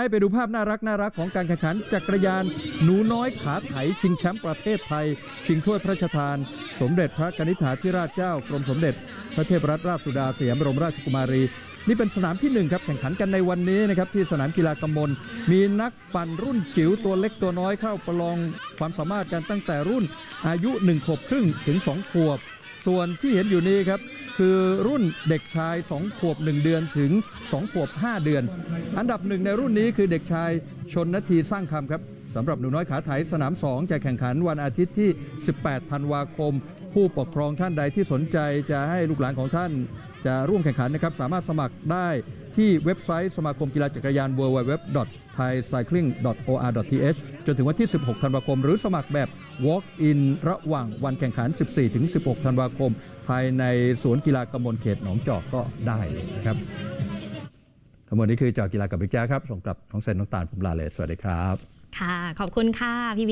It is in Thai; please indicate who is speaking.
Speaker 1: ายไปดูภาพน่ารักน่ารักของการแข่งขันจักรยาน หนูน้อยขาไถชิงแชมป์ประเทศไทย ชิงถ้วยพระราชทาน สมเด็จพระกนิษฐาธิราชเจ้ากรมสมเด็จ พระเทพรัตนราชสุดาสยามบรมราชกุมารี นี่เป็นสนามที่หนึ่งครับแข่งขันกันในวันนี้นะครับที่สนามกีฬากำมล มีนักปั่นรุ่นจิ๋วตัวเล็กตัวน้อยเข้าประลองความสามารถกันตั้งแต่รุ่นอายุ1ขวบครึ่งถึง 2 ขวบ ส่วนที่เห็นอยู่นี้ครับ คือรุ่นเด็กชาย 2 ขวบ 1 เดือนถึง 2 ขวบ 5 เดือน อันดับหนึ่งในรุ่นนี้คือเด็กชายชนนาทีสร้างคำครับสำหรับหนูน้อยขาไถสนาม 2 จะแข่งขันวันอาทิตย์ที่ 18 ธันวาคม ผู้ปกครองท่านใดที่สนใจจะให้ลูกหลานของท่านจะร่วมแข่งขันนะครับ สามารถสมัครได้ ที่เว็บไซต์สมาคมกีฬาจักรยาน www.thaicycling.or.th จนถึงวันที่ 16 ธันวาคม หรือสมัครแบบ Walk-in ระหว่างวันแข่งขัน 14-16 ธันวาคม ภายในสวนกีฬากำมลเขตหนองจอกก็ได้เลยนะครับทั้งหมดนี้คือจอกีฬากับบิ๊กแจ๊สครับ ส่งกลับน้องเซนน้องตาลผมลาเลย สวัสดีครับ
Speaker 2: ค่ะ ขอบคุณค่ะพี่